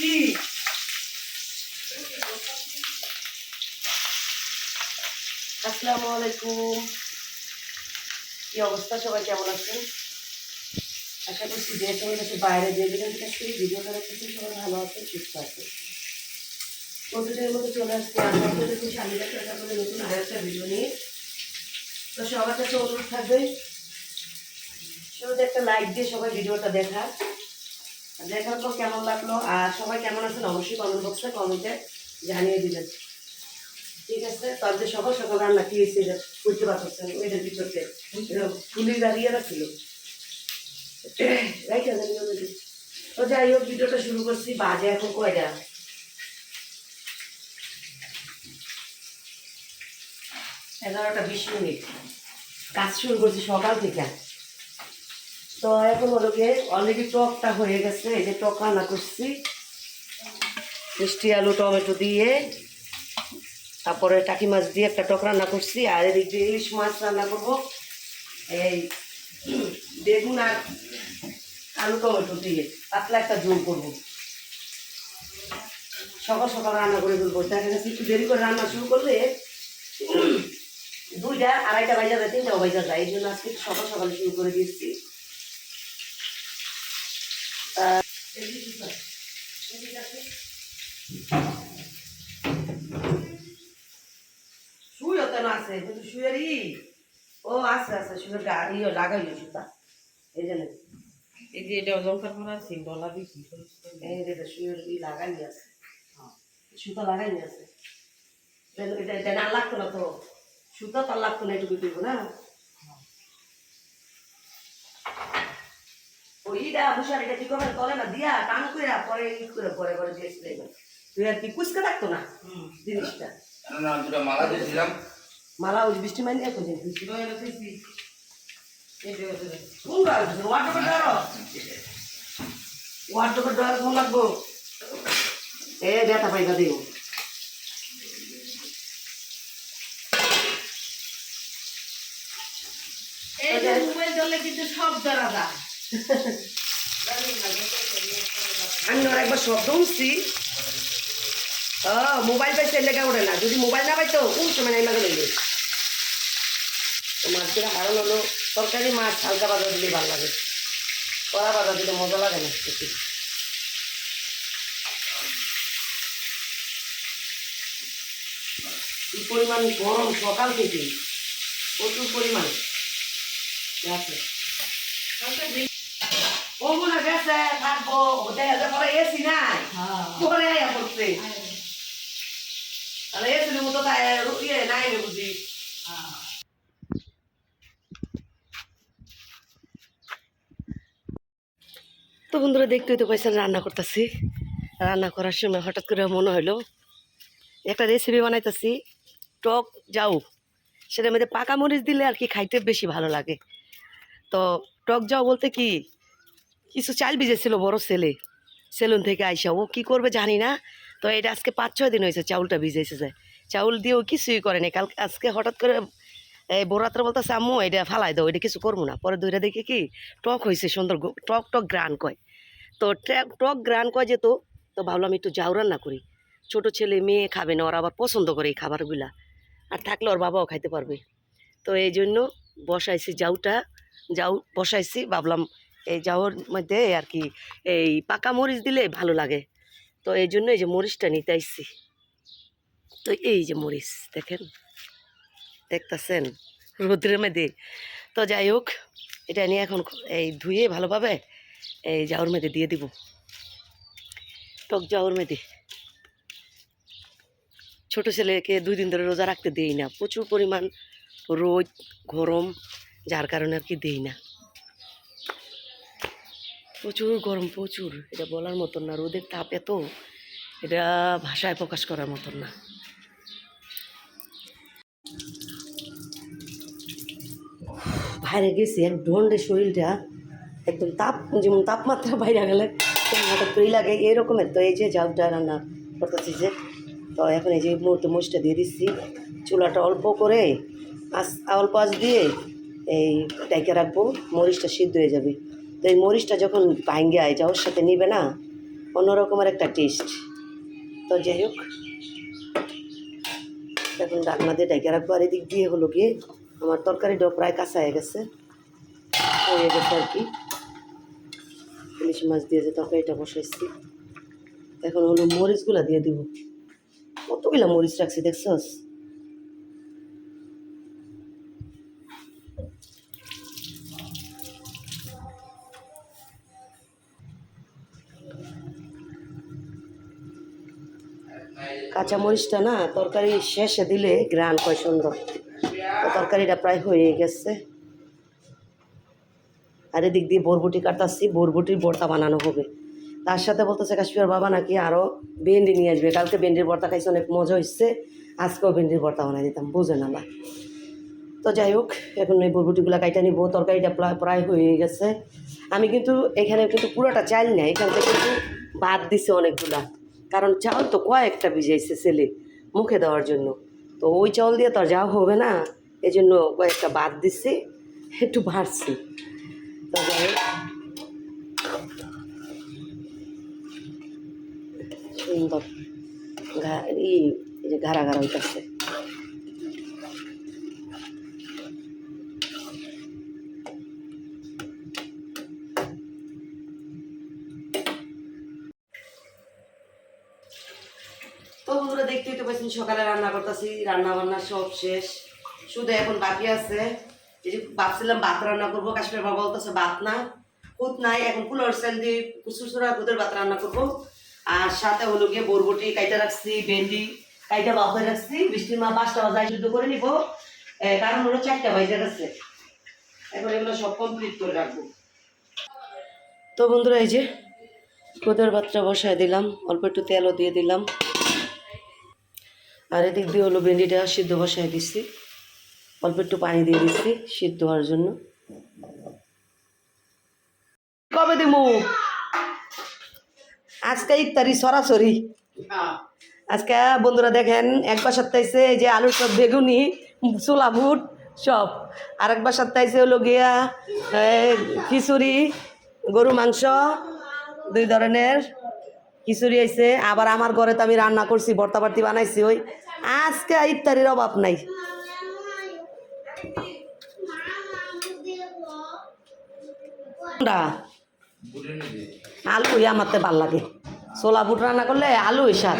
কি আসসালামু আলাইকুম। কি অবস্থা? সবাই কেমন আছেন? আশা করছি যে সবাই কাছে বাইরে যে যেখান থেকে আজকে ভিডিওটা রাখতেছি সবাই ভালো আছেন, সুস্থ আছেন। প্রতিদিনের মতো চলে আসছে আপনাদের দেখুন স্বামীরা চেষ্টা করে নতুন আরও একটা ভিডিও নিয়ে। তো সবার কাছে অনুরোধ থাকবে, শুরুতে একটা লাইক দিয়ে সবাই ভিডিওটা দেখা দেখার পর কেমন লাগল? আর সবাই কেমন আছেন অবশ্যই কমেন্ট বক্সে কমেন্টে জানিয়ে দিবেন। ঠিক আছে? তাদের সকাল সকাল রান্না এটা বুঝতে পারছেন ওইটার ভিতরতে ফুলি দাঁড়িয়ে রাখছিল তো যাই হোক, ভিডিওটা শুরু করছি, বাজে এখন কয়টা? এগারোটা বিশ মিনিট। কাজ শুরু করছি সকাল থেকে। তো এখন হলো গিয়ে অলরেডি টকটা হয়ে গেছে, এই যে টক রান্না করছি। মিষ্টি, আলু, টমেটো দিয়ে, তারপরে টাকি মাছ দিয়ে একটা টক রান্না করছি, আর এদিক দিয়ে ইলিশ মাছ রান্না করব। এই বেগুন আর আলু, টমেটো দিয়ে পাতলা একটা ঝোল করব। সকাল সকাল রান্না করে ফেলব। দেখা গেছে একটু দেরি করে রান্না শুরু করলে দুইটা, আড়াইটা বাজা যায় তিনটা বাজা যায়। এই জন্য আজকে সকাল সকালে শুরু করে দিচ্ছি আহ, এই যে সুতা, এদিকে আছে। শুয়ে কেন আছে কিন্তু শুয়েরই ও আছে আছে শুয়ে গাড়ি লাগাইলো সুতা এই জন্য এই যে এটা অজন্তার করা আছে ডলা বিক্রি করছে এই যে এটা শুয়ের ই লাগাই আছে। সুতা লাগাই আছে। এটা এটা- না লাগতো না তো। সুতা তার লাগতো না এটুকু দিব না। ওইটা বুঝার এটা কি করবেন তলে না দিয়া টান করে পরে ই করে পরে পরে দিয়েছিল তুই আর কি কুচকে থাকতো না জিনিসটা? না দুটা মালা দিয়েছিলাম। মালা ওই বৃষ্টি মাইনে কোন ওয়ার্ডরোবের ডর কোন লাগবো? এ ব্যথা পাইবা দিও। এই যে মোবাইল ধরলে কিন্তু সব ধরা যায়। আমি ওর একবার শব্দ উঠছি। মোবাইল পাইছে লেখা ওঠে না। যদি মোবাইল না পাইতো কোন সময় নাই লাগে তো মাছগুলো হারান হলো। তরকারি মাছ হালকা বাজা দিলে ভালো লাগে। কড়া বাজা দিলে মজা লাগে না বেশি। কি পরিমাণ গরম সকাল থেকে? প্রচুর পরিমাণ। আছে ওগুলো গেছে থাকব। দেখা যায় পরে এসি নাই। পরে আয়া পড়ছে। তাহলে এসির মতো তাই ইয়ে নাই বুঝি। তো বন্ধুরা দেখতেই তো পয়সা রান্না করতেছি। রান্না করার সময় হঠাৎ করে মনে হলো একটা রেসিপি বানাইতেছি, টক যাও সেটার মধ্যে পাকা মরিচ দিলে আর কি খাইতে বেশি ভালো লাগে। তো টক যাও বলতে কি, কিছু চাল ভিজেছিল বড় ছেলে। সেলুন থেকে আইসা, ও কি করবে জানি না। তো এটা আজকে পাঁচ ছয় দিন হয়েছে চাউলটা ভিজেছে চাউল দিয়েও কিছুই করে নাই। কাল আজকে হঠাৎ করে এই বড়রাত্রে বলতেছে, আম্মু এটা ফালাই দাও এটা কিছু করব না। পরে দুইটা দেখি কি, টক হয়েছে সুন্দর টক টক গ্রান কয়। তো টক গ্রান কয় যেত তো ভাবলাম একটু যাও রান্না করি। ছোট ছেলে, মেয়ে খাবে না, ওরা আবার পছন্দ করে এই খাবারগুলা। আর থাকলে ওর বাবাও খাইতে পারবে। তো এই জন্য বসাইছি জাউটা যাও বসাইছি, ভাবলাম এই যাওয়ার মধ্যে আর কি, এই পাকা মরিচ দিলে ভালো লাগে। তো এই জন্য এই যে মরিচটা নিতে আসছি তো এই যে মরিচ, দেখেন। দেখতেছেন রোদ্রের মধ্যে। তো যাই হোক, এটা নিয়ে এখন এই ধুয়ে ভালোভাবে এই জাউর মধ্যে দিয়ে দিব। টক জাউর মধ্যে। ছোট ছেলেকে দুই দিন ধরে রোজা রাখতে দেই না। প্রচুর পরিমাণ রোদ, গরম, যার কারণে আর কি দেই না। প্রচুর গরম, প্রচুর। এটা বলার মতন না। রোদের তাপ এত, এটা ভাষায় প্রকাশ করার মতন না। বাইরে গেছি এক ঢন্ডে শরীরটা একদম তাপ, যেমন তাপমাত্রা বাইরে গেলে হঠাৎ করেই লাগে এরকমের তো এই যে জাউটা রান্না করতেছি যে, তো এখন এই যে মুহূর্তে মরিচটা দিয়ে দিচ্ছি, চুলাটা অল্প করে আস অল্প আঁচ দিয়ে এই ডাইকে রাখব, মরিচটা সিদ্ধ হয়ে যাবে। তো এই মরিচটা যখন ভাঙ্গে আয় যাওয়ার সাথে নিবে না, অন্যরকমের একটা টেস্ট তো যাই হোক, এখন ডাকনা দিয়ে ডেকে রাখব, আর এদিক দিয়ে হলো গিয়ে আমার তরকারিটাও প্রায় কাঁচা হয়ে গেছে। হয়ে গেছে আর কি। ইলিশ মাছ দিয়ে যে তরকারিটা বসাইছি। এখন হলো মরিচগুলা দিয়ে দিব। কতগুলা মরিচ রাখছি দেখছস? কাঁচা মরিচটা না, তরকারি শেষে দিলে গ্রান কয় সুন্দর। তরকারিটা প্রায় হয়ে গেছে। আর এদিক দিয়ে বরবটি কাটাচ্ছি বরবটির ভর্তা বানানো হবে। তার সাথে বলতেছে কাশ্মীর বাবা নাকি আরও ভেন্ডি নিয়ে আসবে। কালকে ভেন্ডির ভর্তা খাইছে, অনেক মজা হচ্ছে আজকেও ভেন্ডির ভর্তা বানাই দিতাম। বুঝে না না তো যাই হোক, এখন এই বরবটিগুলো কাইটা নিব। তরকারিটা প্রায় হয়ে গেছে। আমি কিন্তু এখানে কিন্তু পুরোটা চাল না। এখান থেকে কিন্তু ভাত দিছে অনেকগুলা। কারণ চাল তো কয়েকটা ভিজাইছে ছেলে মুখে দেওয়ার জন্য। তো ওই চাল দিয়ে তো আর যাওয়া হবে না। এই জন্য কয়েকটা বাদ দিচ্ছে একটু বাড়ছি। তো যাই হোক। সুন্দর যে ঘাড়া ঘাড়া হইতেছে। তো বন্ধুরা, দেখতেই তো পাচ্ছেন, সকালে রান্না করতেছি রান্না বান্না সব শেষ। শুধু এখন বাকি আছে। এই যে ভাবছিলাম ভাত রান্না করব, কাশ্মীর বাবা বলতেছে ভাত না। কুত নাই, এখন কুলার সেল দিয়ে কুচুরচুরা কুদের ভাত রান্না করব। আর সাথে হলো গিয়ে বরবটি কাইটা রাখছি, ভেন্ডি কাইটা বাপে রাখছি। বৃষ্টির মা পাঁচটা বাজায় শুদ্ধ করে নিব। কারণ হলো চারটা বাজে গেছে। এখন এগুলো সব কমপ্লিট করে রাখব। তো বন্ধুরা, এই যে কুদের ভাতটা বসায় দিলাম। অল্প একটু তেলও দিয়ে দিলাম। আর এদিক দিয়ে হলো ভেন্ডিটা সিদ্ধ বসাই দিচ্ছি। অল্প একটু পানি দিয়ে দিচ্ছি সিদ্ধ হওয়ার জন্য। কবে দিমু? আজকে ইত্যাদি সরাসরি। আজকে বন্ধুরা দেখেন একবার সপ্তাহে এই যে আলুর সব বেগুনি চোলা বুট, সব। আর একবার সপ্তাহে হলো গিয়া খিচুড়ি, গরু মাংস, দুই ধরনের খিচুড়ি আইছে। আবার আমার ঘরে তো আমি রান্না করছি, ভর্তা বার্তি বানাইছি ওই। আজকে ইত্যাদির অভাব নাই কোনটা? আলু আমার তো ভালো লাগে। ছোলা বুট রান্না করলে আলু সার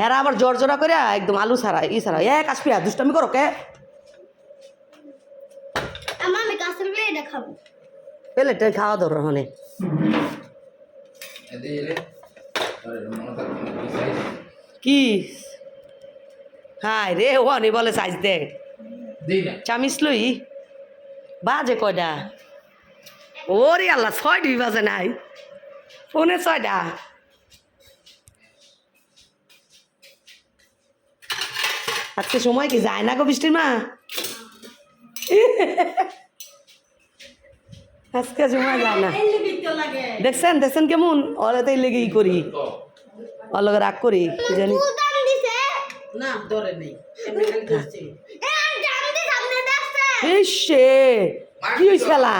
হেরা আবার জোর জোড়া করে একদম আলু ছাড়া ই ছাড়া। এ কাশ্মীর দুষ্টামি করো কে? এটা খাওয়া ধরো হনে কি? হাই রে ওয়ানি বলে সাইজ দে চামিস লই? বাজে কয়টা? ওরে আল্লাহ ছয়টি বাজে নাই। ফোনে ছয়টা। আজকে সময় কি যায় না গো বৃষ্টির মা? আজকে সময় যায় না। দেখছেন দেখছেন কেমন? ওরাতেই লেগে ই করি। ওর লগে রাগ করি জানি। না ধরে নেই। কি হয়েছে খেলা?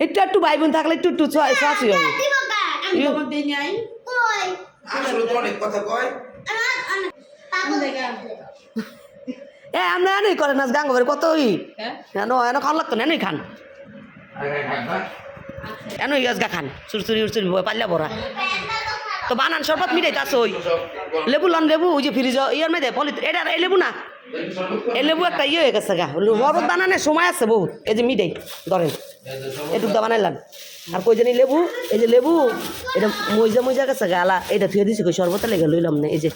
একটু একটু ভাই বোন থাকলে একটু একটু হবে। কয়। আমার আমার পাগল এ আমরা এনেই করে নাচ গাঙ্গ কত ই? হ্যাঁ? এন এন খান লাগতো না এনেই খান। এনই গা খান চুরচুরি উড়চুরি পাল্লা বড়া তো বানান শরবত মিটাই তাস ওই। লেবু লন লেবু ওই যে ফ্রিজ ইয়ার মেয়ে পলি এটা এই লেবু না? এই লেবু একটা ইয়ে হয়ে গেছে গা। শরবত বানানোর সময় আছে বহুত। এই যে মিটাই ধরেন। এটুক দা বানাইলাম আর কই জানি লেবু এই যে লেবু এটা মইজা মইজা গেছে গা আলা এটা থুয়ে দিছি কই শরবতে লেগে লইলাম না এই যে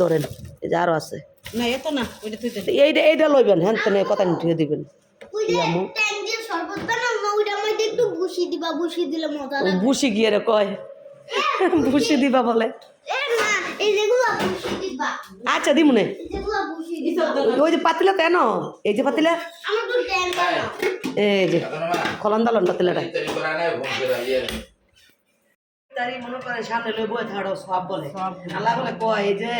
ধরেন এই যে আরও আছে। না এত না ওইটা তুই দে। এইটা এইটা লইবেন হ্যাঁ তেনে কথা থুয়ে দিবেন। একটু বুসি বুসি দিবা বলে। আচ্ছা বুসি দিবা ওই যে পাতিলা কেন? এই যে পাতিলা? এই যে খলন দালন পাতিলাটা ইফতারি মনে করেন সামনে লই বই থাড়ো সব বলে। আল্লাহ বলে কয় এই যে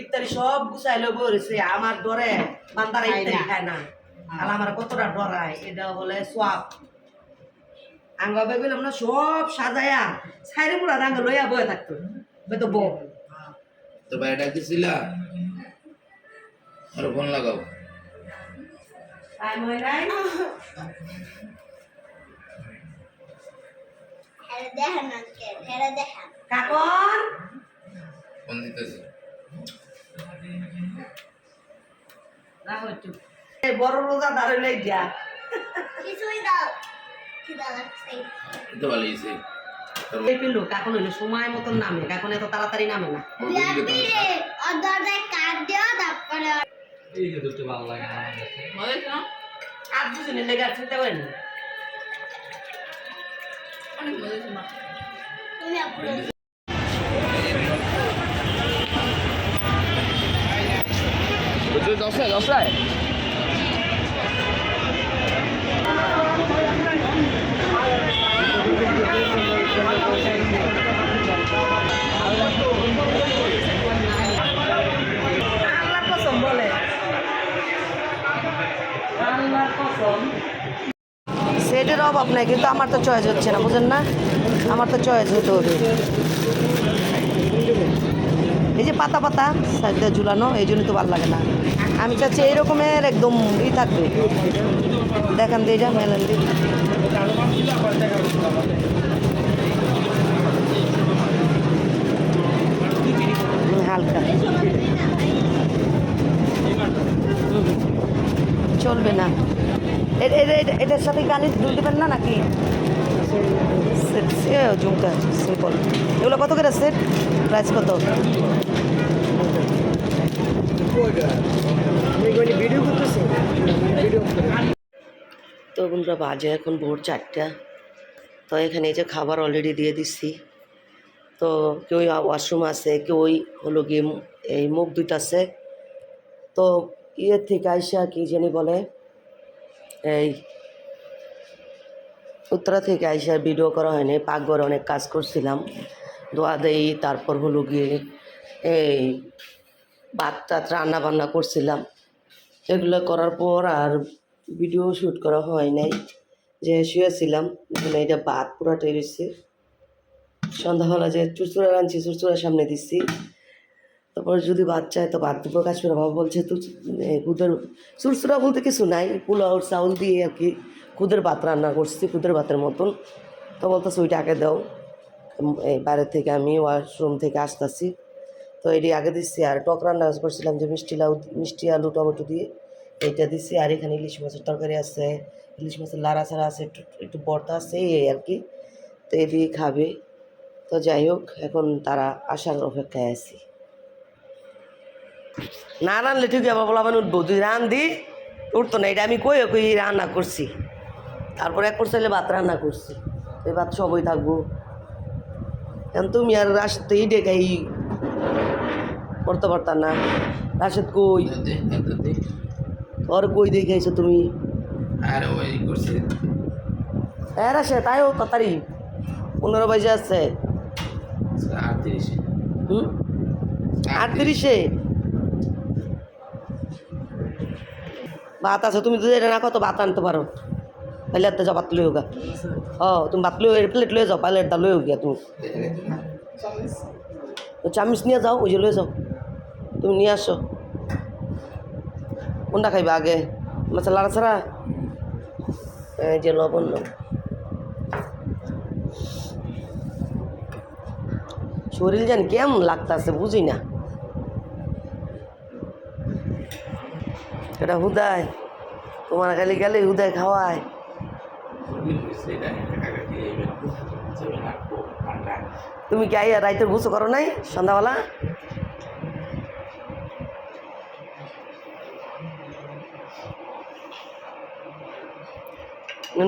ইফতারি সব গুছাই রয়েছে আমার ডরে বান্দারা ইফতারি খায় না। আল্লাহ আমার কতটা ডরায় এটা বলে আঙ্গ বেগুলাম না সব সাজায়া সাইরে পুরা রাঙ্গ লইয়া বয়ে থাকতো। ওই তো বউ। তোর ভাই ডাকতেছিলা আর ফোন লাগাও। হয় হ্যাঁ ফোন দিতেছি। বড় রোজা দাঁড়াইলে কিছুই দাও। এটা পিন্ডু কাকন হইল সময় মতন নামে কাকন এত তাড়াতাড়ি নামে না। আর দুজনে লেগে আর চিন্তা করেন অনেক মজা হয়েছে মা তুমি সেটের অভাব নাই, কিন্তু আমার তো চয়েস হচ্ছে না, বুঝেন না? আমার তো চয়েস হতে হবে। এই যে পাতা পাতা সাইডে ঝুলানো, এই জন্য তো ভালো লাগে না। আমি চাচ্ছি এই রকমের একদম ই থাকবে। দেখান দিয়ে যা মেলেন দিয়ে। হালকা। চলবে না। এটার সাথে গানি দুল দেবেন না নাকি? ঝুমকা সিম্পল এগুলো কত করে সেট প্রাইস কত? তো বন্ধুরা, বাজে এখন ভোর চারটা। তো এখানে এই যে খাবার অলরেডি দিয়ে দিচ্ছি তো কেউ ওয়াশরুম আছে কেউ হলো গিয়ে এই মুখ ধুইতাছে তো ইয়ের থেকে আইসা কি জানি বলে এই উত্তরা থেকে আইসার ভিডিও করা হয়নি, পাকঘরে অনেক কাজ করছিলাম। দোয়া দেই, তারপর হলো গিয়ে এই ভাত টাত রান্না বান্না করছিলাম। এগুলো করার পর আর ভিডিও শ্যুট করা হয় নাই, যে শুয়েছিলাম এখানে এটা ভাত পুরাটাই রয়েছে। সন্ধ্যাবেলা যে চুচুড়া রাঁধছি, চুচুড়ার সামনে দিচ্ছি তারপর যদি চায় তো ভাত প্রকাশ করে বাবা বলছে তো খুদের চুরচুরা বলতে কিছু নাই। পোলাও চাউল দিয়ে আর কি খুদের ভাত রান্না করছি, খুদের ভাতের মতন। তো বলতেছে ওইটা আগে দাও এই বাইরে থেকে আমি ওয়াশরুম থেকে আসতেছি। তো এটি আগে দিচ্ছি আর টক রান্না করছিলাম যে মিষ্টি লাউ, মিষ্টি আলু, টমেটো দিয়ে। এইটা দিচ্ছি আর এখানে ইলিশ মাছের তরকারি আছে। ইলিশ মাছের লাড়া ছাড়া আছে, একটু একটু বর্তা আছে, এই আর কি। তো এই দিয়ে খাবে। তো যাই হোক, এখন তারা আসার অপেক্ষায় আছি। না রানলে ঠিক আবার বলা মানে উঠবো। তুই রান দি উঠতো না। এটা আমি কই কই রান্না করছি। তারপরে এক করছে ভাত রান্না করছি। এই ভাত সবই থাকব। এখন তুমি আর রাশেদ তো এই ডেকাই করতে পারতাম না। রাশেদ কই। তোর কই দেখাইছো তুমি? হ্যাঁ রাশেদ তাই ও তাড়াতাড়ি। পনেরো বাজে আছে। আটত্রিশে। হুম? আটত্রিশে? ভাত আছে, তুমি যদি এটা না কত ভাত আনতে পারো। পাইলে একটা যা ভাত লই হোগা ও, তুমি ভাত লই প্লেট লয়ে যাও পাইলে একটা লই হোগিয়া তুমি। চামিচ নিয়ে যাও, ওই যে লয়ে যাও। তুমি নিয়ে আসো। কোনটা খাইবা আগে? মাছ লাড়া ছাড়া? এই যে লবণ। শরীর যেন কেমন লাগতাছে বুঝি না এটা হুদায়। তোমার খালি গেলে হুদায় খাওয়ায়। তুমি কি আইয়া রাইতের গুছো করো নাই সন্ধ্যাবেলা?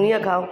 নিয়ে খাও।